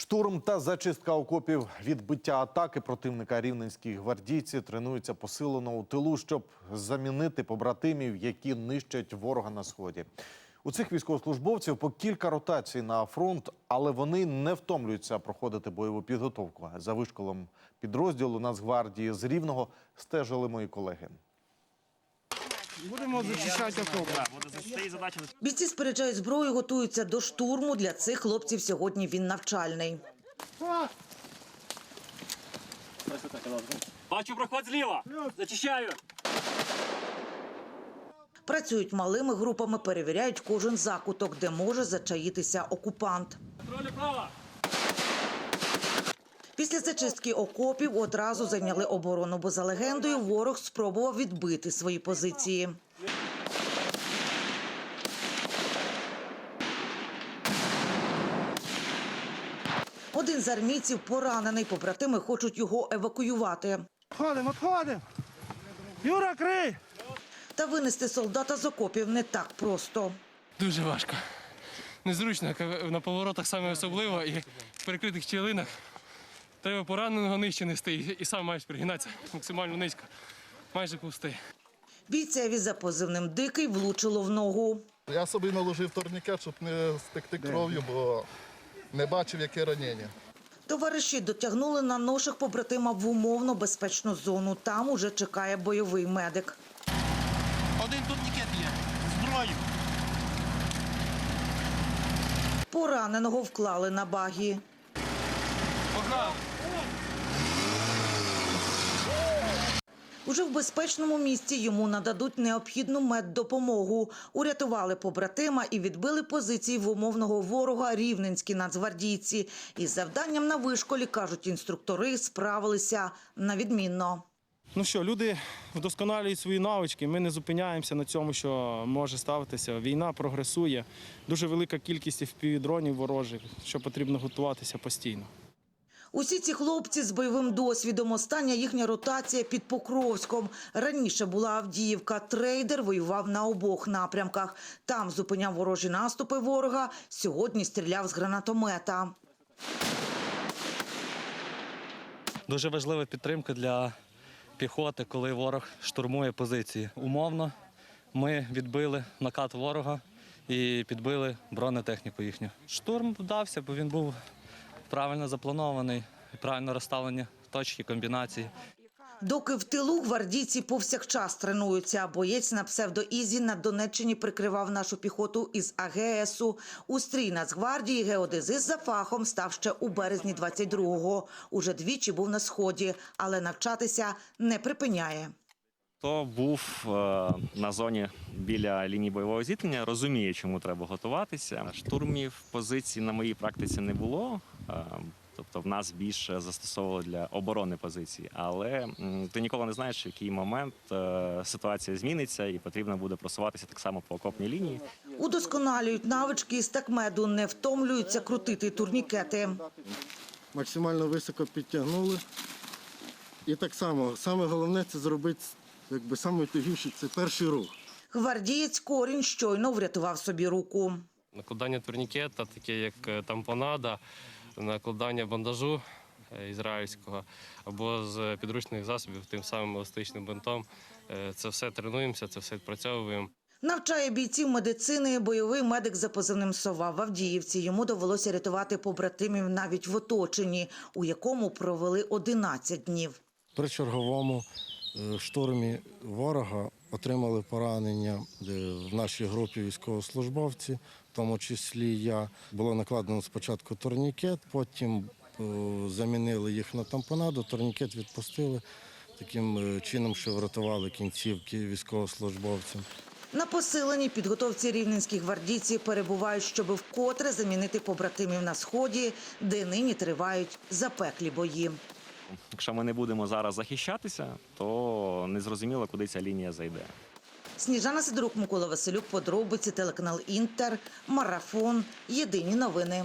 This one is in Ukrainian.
Штурм та зачистка окопів відбиття атаки противника рівненські гвардійці тренуються посилено у тилу, щоб замінити побратимів, які нищать ворога на сході. У цих військовослужбовців по кілька ротацій на фронт, але вони не втомлюються проходити бойову підготовку. За вишколом підрозділу Нацгвардії з Рівного стежили мої колеги. Будемо зачищати окоп. Бійці споряджають зброю, готуються до штурму. Для цих хлопців сьогодні він навчальний. Бачу проход зліва. Зачищаю. Працюють малими групами, перевіряють кожен закуток, де може зачаїтися окупант. Контролю права. Після зачистки окопів одразу зайняли оборону, бо за легендою ворог спробував відбити свої позиції. Один з армійців поранений, побратими хочуть його евакуювати. Відходимо, відходимо. Юра, крий! Та винести солдата з окопів не так просто. Дуже важко. Незручно, на поворотах саме особливо і в перекритих щілинах. Треба пораненого нижче нести і- сам маєш пригинатися максимально низько, майже пустий. Бійцеві за позивним дикий влучило в ногу. Я собі наложив турнікет, щоб не стекти кров'ю, бо не бачив, яке ранення. Товариші дотягнули на ношах побратима в умовно безпечну зону. Там уже чекає бойовий медик. Один турнікет є. Зброю. Пораненого вклали на багі. Уже в безпечному місці йому нададуть необхідну меддопомогу. Урятували побратима і відбили позиції в умовного ворога рівненські нацгвардійці. Із завданням на вишколі, кажуть інструктори, справилися на відмінно. Ну що, люди вдосконалюють свої навички. Ми не зупиняємося на цьому, що може ставитися. Війна прогресує. Дуже велика кількість впівдронів ворожих, що потрібно готуватися постійно. Усі ці хлопці з бойовим досвідом. Остання їхня ротація під Покровськом. Раніше була Авдіївка. Трейдер воював на обох напрямках. Там зупиняв ворожі наступи ворога. Сьогодні стріляв з гранатомета. Дуже важлива підтримка для піхоти, коли ворог штурмує позиції. Умовно, ми відбили накат ворога і підбили бронетехніку їхню. Штурм вдався, бо він був правильно запланований, правильно розставлені точки, комбінації. Доки в тилу гвардійці повсякчас тренуються. Боєць на псевдоізі на Донеччині прикривав нашу піхоту із АГСу. У стрій Нацгвардії геодезист за фахом став ще у березні 22-го. Уже двічі був на сході, але навчатися не припиняє. Хто був е, на зоні біля лінії бойового зіткнення, розуміє, чому треба готуватися. Штурмів позицій на моїй практиці не було. е, Тобто в нас більше застосовували для оборони позицій. Але ти ніколи не знаєш, в який момент е, ситуація зміниться, і потрібно буде просуватися так само по окопній лінії. Удосконалюють навички із такмеду, не втомлюються крутити турнікети. максимально високо підтягнули. І так само, саме головне це зробити, якби саме тугіший, це перший рух. Гвардієць корінь щойно врятував собі руку. Накладання турнікета, таке як е, тампонада, накладання бандажу е, ізраїльського або з підручних засобів, тим самим еластичним бинтом. Е, Це все тренуємося, це все відпрацьовуємо. Навчає бійців медицини бойовий медик за позивним «Сова» в Авдіївці. Йому довелося рятувати побратимів навіть в оточенні, у якому провели 11 днів. При черговому е, штурмі ворога отримали поранення в нашій групі військовослужбовці, в тому числі я. Було накладено спочатку турнікет, потім е, замінили їх на тампонаду, турнікет відпустили таким е, чином, що врятували кінцівки військовослужбовцям. На посиленій підготовці рівненські гвардійці перебувають, щоб вкотре замінити побратимів на сході, де нині тривають запеклі бої. Якщо ми не будемо зараз захищатися, то незрозуміло, куди ця лінія зайде. Сніжана Сидорук, Микола Василюк, подробиці, телеканал Інтер, Марафон. Єдині новини.